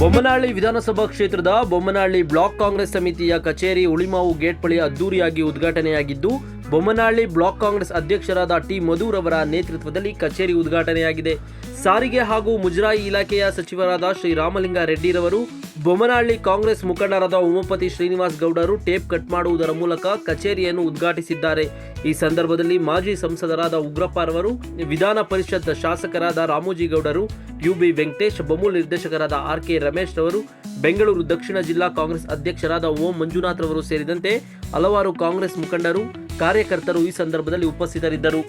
ಬೊಮ್ಮನಹಳ್ಳಿ ವಿಧಾನಸಭಾ ಕ್ಷೇತ್ರದ ಬೊಮ್ಮನಹಳ್ಳಿ ಬ್ಲಾಕ್ ಕಾಂಗ್ರೆಸ್ ಸಮಿತಿಯ ಕಚೇರಿ ಉಳಿಮಾವು ಗೇಟ್ ಬಳಿ ಅದ್ದೂರಿಯಾಗಿ ಉದ್ಘಾಟನೆಯಾಗಿದ್ದು ಬೊಮ್ಮನಹಳ್ಳಿ ಬ್ಲಾಕ್ ಕಾಂಗ್ರೆಸ್ ಅಧ್ಯಕ್ಷರಾದ ಟಿ ಮಧುರವರ ನೇತೃತ್ವದಲ್ಲಿ ಕಚೇರಿ ಉದ್ಘಾಟನೆಯಾಗಿದೆ. ಸಾರಿಗೆ ಹಾಗೂ ಮುಜರಾಯಿ ಇಲಾಖೆಯ ಸಚಿವರಾದ ಶ್ರೀ ರಾಮಲಿಂಗ ರೆಡ್ಡಿರವರು ಬೊಮ್ಮನಹಳ್ಳಿ ಕಾಂಗ್ರೆಸ್ ಮುಖಂಡರಾದ ಉಮಾಪತಿ ಶ್ರೀನಿವಾಸ್ ಗೌಡರು ಟೇಪ್ ಕಟ್ ಮಾಡುವುದರ ಮೂಲಕ ಕಚೇರಿಯನ್ನು ಉದ್ಘಾಟಿಸಿದ್ದಾರೆ. ಈ ಸಂದರ್ಭದಲ್ಲಿ ಮಾಜಿ ಸಂಸದರಾದ ಉಗ್ರಪ್ಪರವರು ವಿಧಾನ ಪರಿಷತ್ ಶಾಸಕರಾದ ರಾಮೋಜಿ ಗೌಡರು, ಯುಬಿ ವೆಂಕಟೇಶ್ ಬೊಮ್ಮು ನಿರ್ದೇಶಕರಾದ ಆರ್ ಕೆ ರಮೇಶ್ ರವರು, ಬೆಂಗಳೂರು ದಕ್ಷಿಣ ಜಿಲ್ಲಾ ಕಾಂಗ್ರೆಸ್ ಅಧ್ಯಕ್ಷರಾದ ಓಂ ಮಂಜುನಾಥ್ ರವರು ಸೇರಿದಂತೆ ಹಲವಾರು ಕಾಂಗ್ರೆಸ್ ಮುಖಂಡರು ಕಾರ್ಯಕರ್ತರು ಈ ಸಂದರ್ಭದಲ್ಲಿ ಉಪಸ್ಥಿತರಿದ್ದರು.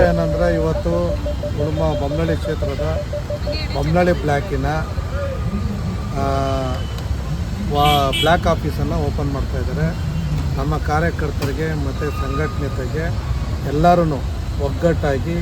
ಏನಂದರೆ ಇವತ್ತು ಕುಡುಂಬ ಬೊಮ್ಮನಳ್ಳಿ ಕ್ಷೇತ್ರದ ಬೊಮ್ಮನಳ್ಳಿ ಬ್ಲ್ಯಾಕಿನ ವಾ ಬ್ಲ್ಯಾಕ್ ಆಫೀಸನ್ನು ಓಪನ್ ಮಾಡ್ತಾ ಇದ್ದಾರೆ. ನಮ್ಮ ಕಾರ್ಯಕರ್ತರಿಗೆ ಮತ್ತು ಸಂಘಟನೆತೆಗೆ ಎಲ್ಲರೂ ಒಗ್ಗಟ್ಟಾಗಿ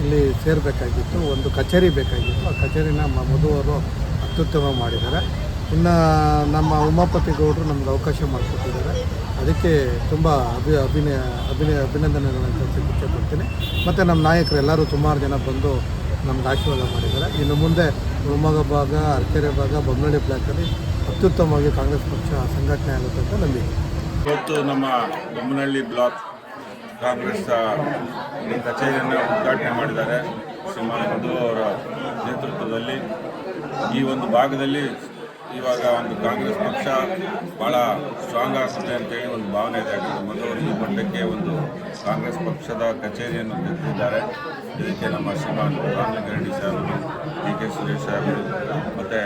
ಇಲ್ಲಿ ಸೇರಬೇಕಾಗಿತ್ತು, ಒಂದು ಕಚೇರಿ ಬೇಕಾಗಿತ್ತು. ಆ ಕಚೇರಿನ ಮ- ಮಧು ಅವರು ಅತ್ಯುತ್ತಮ ಮಾಡಿದ್ದಾರೆ. ಇನ್ನು ನಮ್ಮ ಉಮಾಪತಿ ಗೌಡರು ನಮ್ಗೆ ಅವಕಾಶ ಮಾಡಿಕೊಟ್ಟಿದ್ದಾರೆ. ಅದಕ್ಕೆ ತುಂಬ ಅಭಿ, ಅಭಿನಯ ಅಭಿನಯ, ಅಭಿನಂದನೆಗಳನ್ನು ತಿಳಿಸಕ್ಕೆ ಕೊಡ್ತೀನಿ ಮತ್ತು ನಮ್ಮ ನಾಯಕರು ಎಲ್ಲರೂ ಸುಮಾರು ಜನ ಬಂದು ನಮ್ಗೆ ಆಶೀರ್ವಾದ ಮಾಡಿದ್ದಾರೆ. ಇನ್ನು ಮುಂದೆ ಶಿವಮೊಗ್ಗ ಭಾಗ, ಅರಕೆರೆ ಭಾಗ ಬೊಮ್ಮನಳ್ಳಿ ಬ್ಲಾಕಲ್ಲಿ ಅತ್ಯುತ್ತಮವಾಗಿ ಕಾಂಗ್ರೆಸ್ ಪಕ್ಷ ಸಂಘಟನೆ ಆಗುತ್ತೆ ಅಂತ ನಂಬಿಕೆ. ಇವತ್ತು ನಮ್ಮ ಬೊಮ್ಮನಹಳ್ಳಿ ಬ್ಲಾಕ್ ಕಾಂಗ್ರೆಸ್ ಕಚೇರಿಯನ್ನು ಉದ್ಘಾಟನೆ ಮಾಡಿದ್ದಾರೆ. ಶ್ರೀಮಾನ್ ಮಧು ಅವರ ನೇತೃತ್ವದಲ್ಲಿ. ಈ ಒಂದು ಭಾಗದಲ್ಲಿ ಇವಾಗ ಒಂದು ಕಾಂಗ್ರೆಸ್ ಪಕ್ಷ ಭಾಳ ಸ್ಟ್ರಾಂಗ್ ಆಗ್ತದೆ ಅಂತೇಳಿ ಒಂದು ಭಾವನೆ ಇದೆ. ಮೊದಲು ಈ ಮಟ್ಟಕ್ಕೆ ಒಂದು ಕಾಂಗ್ರೆಸ್ ಪಕ್ಷದ ಕಚೇರಿಯನ್ನು ತೆಗೆದಿದ್ದಾರೆ ಇದಕ್ಕೆ ನಮ್ಮ ಶ್ರೀಮಾನ್ ರಾಮಲಿಂಗಾರೆಡ್ಡಿ ಸಾಹೇಬರು, ಡಿ ಕೆ ಸುರೇಶ್ ಸಾಹೇಬರು, ಮತ್ತು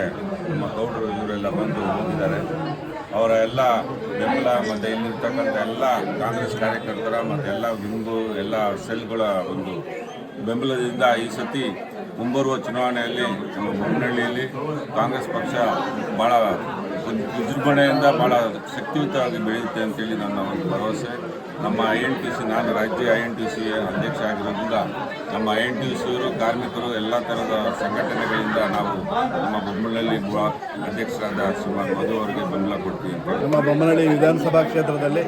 ನಮ್ಮ ಗೌಡರು ಇವರೆಲ್ಲ ಬಂದು ಹೋಗಿದ್ದಾರೆ. ಅವರ ಎಲ್ಲ ಬೆಂಬಲ ಮತ್ತು ಇಲ್ಲಿರ್ತಕ್ಕಂಥ ಎಲ್ಲ ಕಾಂಗ್ರೆಸ್ ಕಾರ್ಯಕರ್ತರ ಮತ್ತು ಎಲ್ಲ ಹಿಂದೂ ಎಲ್ಲ ಸೆಲ್ಗಳ ಒಂದು ಬೆಂಬಲದಿಂದ ಈ ಸತಿ ಮುಂಬರುವ ಚುನಾವಣೆಯಲ್ಲಿ, ನಮ್ಮ ಬೊಮ್ಮನಹಳ್ಳಿಯಲ್ಲಿ ಕಾಂಗ್ರೆಸ್ ಪಕ್ಷ ಭಾಳ ವಿಜೃಂಭಣೆಯಿಂದ ಭಾಳ ಶಕ್ತಿಯುತವಾಗಿ ಬೆಳೆಯುತ್ತೆ ಅಂತೇಳಿ ನನ್ನ ಒಂದು ಭರವಸೆ. ನಮ್ಮ ಐ ಎನ್ ಟಿ ಸಿ ನಾನು ರಾಜ್ಯ ಐ ಎನ್ ಟಿ ಸಿ ಅಧ್ಯಕ್ಷ ಆಗಿರೋದ್ರಿಂದ ನಮ್ಮ ಐ ಎನ್ ಟಿ ಸಿಯವರು ಕಾರ್ಮಿಕರು ಎಲ್ಲ ಥರದ ಸಂಘಟನೆಗಳಿಂದ ನಾವು ನಮ್ಮ ಬೊಮ್ಮನಹಳ್ಳಿ ಬ್ಲಾಕ್ ಅಧ್ಯಕ್ಷರಾದ ಸುಮಾರು ಮಧು ಅವರಿಗೆ ಬೆಂಬಲ ಕೊಡ್ತೀವಿ ನಮ್ಮ ಬೊಮ್ಮನಹಳ್ಳಿ ವಿಧಾನಸಭಾ ಕ್ಷೇತ್ರದಲ್ಲಿ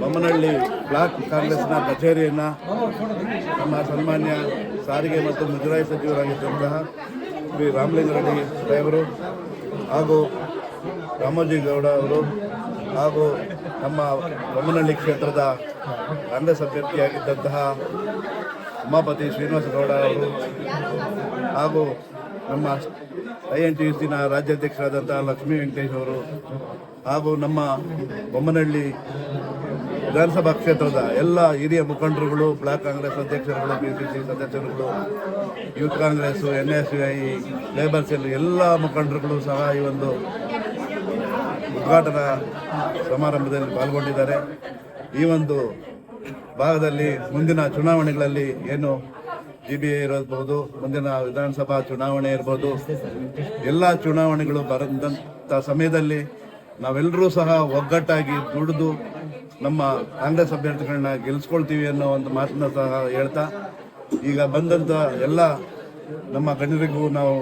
ಬೊಮ್ಮನಹಳ್ಳಿ ಬ್ಲಾಕ್ ಕಾಂಗ್ರೆಸ್ನ ಕಚೇರಿಯನ್ನು ನಮ್ಮ ಸನ್ಮಾನ್ಯ ಸಾರಿಗೆ ಮತ್ತು ಮುಜರಾಯಿ ಸಚಿವರಾಗಿದ್ದಂತಹ ಶ್ರೀ ರಾಮಲಿಂಗಾರೆಡ್ಡಿ ಸಾಹೇಬರು ಹಾಗೂ ರಾಮೋಜಿ ಗೌಡ ಅವರು ಹಾಗೂ ನಮ್ಮ ಬೊಮ್ಮನಹಳ್ಳಿ ಕ್ಷೇತ್ರದ ಕಾಂಗ್ರೆಸ್ ಅಭ್ಯರ್ಥಿಯಾಗಿದ್ದಂತಹ ಉಮಾಪತಿ ಶ್ರೀನಿವಾಸ ಗೌಡ ಅವರು ಹಾಗೂ ನಮ್ಮ ಐ ಎನ್ ಟಿ ಸಿನ ರಾಜ್ಯಾಧ್ಯಕ್ಷರಾದಂತಹ ಲಕ್ಷ್ಮೀ ವೆಂಕಟೇಶ್ ಅವರು ಹಾಗೂ ನಮ್ಮ ಬೊಮ್ಮನಹಳ್ಳಿ ವಿಧಾನಸಭಾ ಕ್ಷೇತ್ರದ ಎಲ್ಲ ಹಿರಿಯ ಮುಖಂಡರುಗಳು, ಬ್ಲಾಕ್ ಕಾಂಗ್ರೆಸ್ ಅಧ್ಯಕ್ಷರುಗಳು ಬಿ ಸಿ ಸಿ ಸದಸ್ಯರುಗಳು, youth Congress N S U I labour cell ಎಲ್ಲ ಮುಖಂಡರುಗಳು ಸಹ ಈ ಒಂದು ಉದ್ಘಾಟನಾ ಸಮಾರಂಭದಲ್ಲಿ ಪಾಲ್ಗೊಂಡಿದ್ದಾರೆ. ಈ ಒಂದು ಭಾಗದಲ್ಲಿ ಮುಂದಿನ ಚುನಾವಣೆಗಳಲ್ಲಿ ಏನು ಜಿ ಬಿ ಎ ಇರಬಹುದು, ಮುಂದಿನ ವಿಧಾನಸಭಾ ಚುನಾವಣೆ ಇರ್ಬೋದು ಎಲ್ಲ ಚುನಾವಣೆಗಳು ಬರೆದಂಥ ಸಮಯದಲ್ಲಿ ನಾವೆಲ್ಲರೂ ಸಹ ಒಗ್ಗಟ್ಟಾಗಿ ದುಡಿದು ನಮ್ಮ ಕಾಂಗ್ರೆಸ್ ಅಭ್ಯರ್ಥಿಗಳನ್ನ ಗೆಲ್ಲಿಸ್ಕೊಳ್ತೀವಿ ಅನ್ನೋ ಒಂದು ಮಾತನ್ನ ಸಹ ಹೇಳ್ತಾ, ಈಗ ಬಂದಂಥ ಎಲ್ಲ ನಮ್ಮ ಗಣ್ಯರಿಗೂ ನಾವು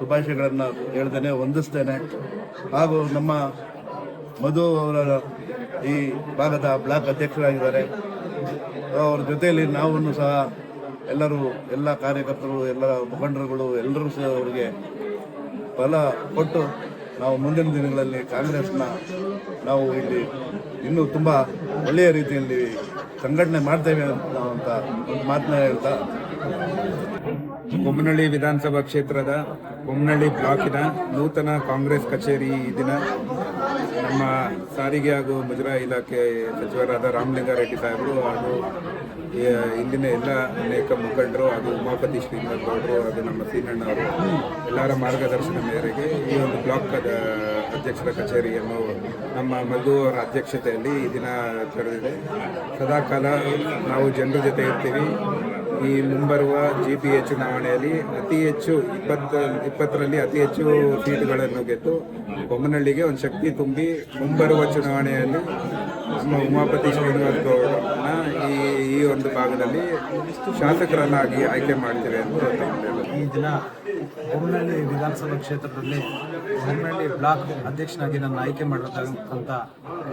ಶುಭಾಶಯಗಳನ್ನು ಹೇಳ್ತೇನೆ ವಂದಿಸ್ತೇನೆ. ಹಾಗೂ ನಮ್ಮ ಮಧು ಅವರ ಈ ಭಾಗದ ಬ್ಲಾಕ್ ಅಧ್ಯಕ್ಷರಾಗಿದ್ದಾರೆ. ಅವ್ರ ಜೊತೆಯಲ್ಲಿ ನಾವನ್ನು ಸಹ ಎಲ್ಲರೂ, ಎಲ್ಲ ಕಾರ್ಯಕರ್ತರು, ಎಲ್ಲ ಮುಖಂಡರುಗಳು, ಎಲ್ಲರೂ ಸಹ ಅವರಿಗೆ ಫಲ ಕೊಟ್ಟು ನಾವು ಮುಂದಿನ ದಿನಗಳಲ್ಲಿ ಕಾಂಗ್ರೆಸ್ನ ನಾವು ಇಲ್ಲಿ ಇನ್ನೂ ತುಂಬ ಒಳ್ಳೆಯ ರೀತಿಯಲ್ಲಿ ಸಂಘಟನೆ ಮಾಡ್ತೇವೆ ಅಂತ ಒಂದು ಮಾತನ್ನ ಹೇಳ್ತಾ ಬೊಮ್ಮನಹಳ್ಳಿ ವಿಧಾನಸಭಾ ಕ್ಷೇತ್ರದ ಬೊಮ್ಮನಹಳ್ಳಿ ಬ್ಲಾಕಿನ ನೂತನ ಕಾಂಗ್ರೆಸ್ ಕಚೇರಿ ದಿನ ನಮ್ಮ ಸಾರಿಗೆ ಹಾಗೂ ಮುಜರಾ ಇಲಾಖೆ ಸಚಿವರಾದ ರಾಮಲಿಂಗಾರೆಡ್ಡಿ ಸಾಹೇಬರು ಹಾಗೂ ಇಲ್ಲಿನ ಎಲ್ಲ ಅನೇಕ ಮುಖಂಡರು ಹಾಗೂ ಉಮಾಪತಿ ಶ್ರೀನಿವಾಸ್ ಅವರು ಹಾಗೂ ನಮ್ಮ ಸೀನಣ್ಣ ಅವರು ಎಲ್ಲರ ಮಾರ್ಗದರ್ಶನ ಮೇರೆಗೆ ಈ ಒಂದು ಬ್ಲಾಕ್ ಅಧ್ಯಕ್ಷರ ಕಚೇರಿಯನ್ನು ನಮ್ಮ ಮಧು ಅವರ ಅಧ್ಯಕ್ಷತೆಯಲ್ಲಿ ಈ ದಿನ ಕರೆದಿದೆ ಸದಾಕಾಲ ನಾವು ಜನರ ಜೊತೆ ಇರ್ತೀವಿ. ಈ ಮುಂಬರುವ ಜಿ ಪಿ ಎಚ್ ಚುನಾವಣೆಯಲ್ಲಿ ಅತಿ ಹೆಚ್ಚು ಇಪ್ಪತ್ತು, ಇಪ್ಪತ್ತರಲ್ಲಿ ಅತಿ ಹೆಚ್ಚು ಸೀಟುಗಳನ್ನು ಗೆದ್ದು ಬೊಮ್ಮನಹಳ್ಳಿಗೆ ಒಂದು ಶಕ್ತಿ ತುಂಬಿ ಮುಂಬರುವ ಚುನಾವಣೆಯಲ್ಲಿ ನಮ್ಮ ಉಮಾಪತಿ ಶ್ರೀನಿವಾಸ್ ಗೌಡರನ್ನ ಈ ಈ ಒಂದು ಭಾಗದಲ್ಲಿ ಶಾಸಕರನ್ನಾಗಿ ಆಯ್ಕೆ ಮಾಡ್ತೇವೆ ಅಂತ. ಈ ದಿನ ಬೊಮ್ಮನಹಳ್ಳಿ ವಿಧಾನಸಭಾ ಕ್ಷೇತ್ರದಲ್ಲಿ ಬೊಮ್ಮನಹಳ್ಳಿ ಬ್ಲಾಕ್ ಅಧ್ಯಕ್ಷನಾಗಿ ನನ್ನ ಆಯ್ಕೆ ಮಾಡಿರ್ತಕ್ಕಂಥ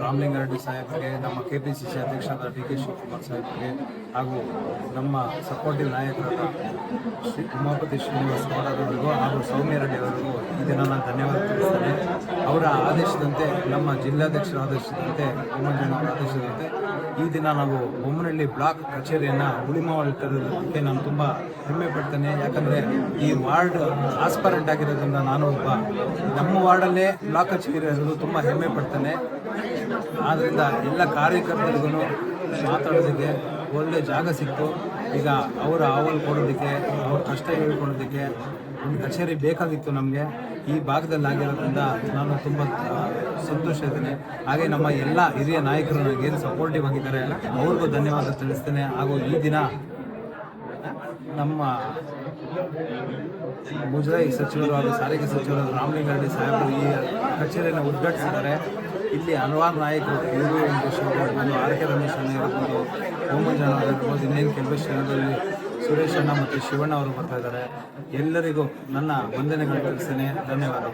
ರಾಮಲಿಂಗಾರೆಡ್ಡಿ ಸಾಹೇಬ್ರಿಗೆ ನಮ್ಮ ಕೆ ಪಿ ಸಿ ಸಿ ಅಧ್ಯಕ್ಷರಾದ ಡಿ ಕೆ ಶಿವಕುಮಾರ್ ಸಾಹೇಬ್ರಿಗೆ ಹಾಗೂ ನಮ್ಮ ಸಪೋರ್ಟಿವ್ ನಾಯಕರಾದ ಶ್ರೀ ಉಮಾಪತಿ ಶ್ರೀನಿವಾಸ ಗೌಡರವರಿಗೂ ಹಾಗೂ ಸೌಮ್ಯ ರೆಡ್ಡಿ ಅವರಿಗೂ ಈ ದಿನ ನಾನು ಧನ್ಯವಾದ ತಿಳಿಸ್ತೇನೆ ಅವರ ಆದೇಶದಂತೆ, ನಮ್ಮ ಜಿಲ್ಲಾಧ್ಯಕ್ಷರ ಆದೇಶದಂತೆ ಬೊಮ್ಮಣ್ಣನವರ ಆದೇಶದಂತೆ ಈ ದಿನ ನಾವು ಬೊಮ್ಮನಹಳ್ಳಿ ಬ್ಲಾಕ್ ಕಚೇರಿಯನ್ನು ಉಳಿಮಾವಳಿ ತರೋದಕ್ಕೆ ನಾನು ತುಂಬ ಹೆಮ್ಮೆ ಪಡ್ತೇನೆ. ಯಾಕಂದರೆ ಈ ವಾರ್ಡ್ ಆಸ್ಪರೆಂಟ್ ಆಗಿರೋದ್ರಿಂದ ನಾನು ಒಬ್ಬ ನಮ್ಮ ವಾರ್ಡಲ್ಲೇ ಬ್ಲಾಕ್ ಕಚೇರಿ ಇರೋದು ತುಂಬ ಹೆಮ್ಮೆ ಪಡ್ತೇನೆ. ಆದ್ದರಿಂದ ಎಲ್ಲ ಕಾರ್ಯಕರ್ತರಿಗೂ ಮಾತಾಡೋದಕ್ಕೆ ಒಳ್ಳೆ ಜಾಗ ಸಿಕ್ತು. ಈಗ ಅವರ ಆವಲ್ ಕೊಡೋದಕ್ಕೆ, ಅವ್ರ ಕಷ್ಟ ಹೇಳ್ಕೊಡೋದಕ್ಕೆ ಒಂದು ಕಚೇರಿ ಬೇಕಾಗಿತ್ತು ನಮಗೆ. ಈ ಭಾಗದಲ್ಲಿ ಆಗಿರೋದ್ರಿಂದ ನಾನು ತುಂಬ ಸಂತೋಷ ಇದ್ದೇನೆ. ಹಾಗೆ ನಮ್ಮ ಎಲ್ಲ ಹಿರಿಯ ನಾಯಕರು ನನಗೇನು ಸಪೋರ್ಟಿವ್ ಆಗಿದ್ದಾರೆ, ಅವ್ರಿಗೂ ಧನ್ಯವಾದ ತಿಳಿಸ್ತೇನೆ. ಹಾಗೂ ಈ ದಿನ ನಮ್ಮ ಮುಜರಾಯಿ ಸಚಿವರು ಹಾಗೂ ಸಾರಿಗೆ ಸಚಿವರು ರಾಮಲಿಂಗಾರೆಡ್ಡಿ ಸಾಹೇಬರು ಈ ಕಚೇರಿಯನ್ನು ಉದ್ಘಾಟಿಸಿದ್ದಾರೆ. ಇಲ್ಲಿ ಹಲವಾರು ನಾಯಕರು, ಇವರು ಒಂದು ಇರ್ಬೋದು ಆರ್ ಕೆ ರಮೇಶ್ ಅಣ್ಣ ಇರ್ಬೋದು ಅವರು ಇರ್ಬೋದು ಇನ್ನೇನು ಕೆಲವೇ ಕ್ಷಣದಲ್ಲಿ ಸುರೇಶ್ ಅಣ್ಣ ಮತ್ತು ಶಿವಣ್ಣ ಅವರು ಬರ್ತಾ ಇದ್ದಾರೆ. ಎಲ್ಲರಿಗೂ ನನ್ನ ವಂದನೆಗಳು ತಿಳಿಸ್ತೇನೆ. ಧನ್ಯವಾದ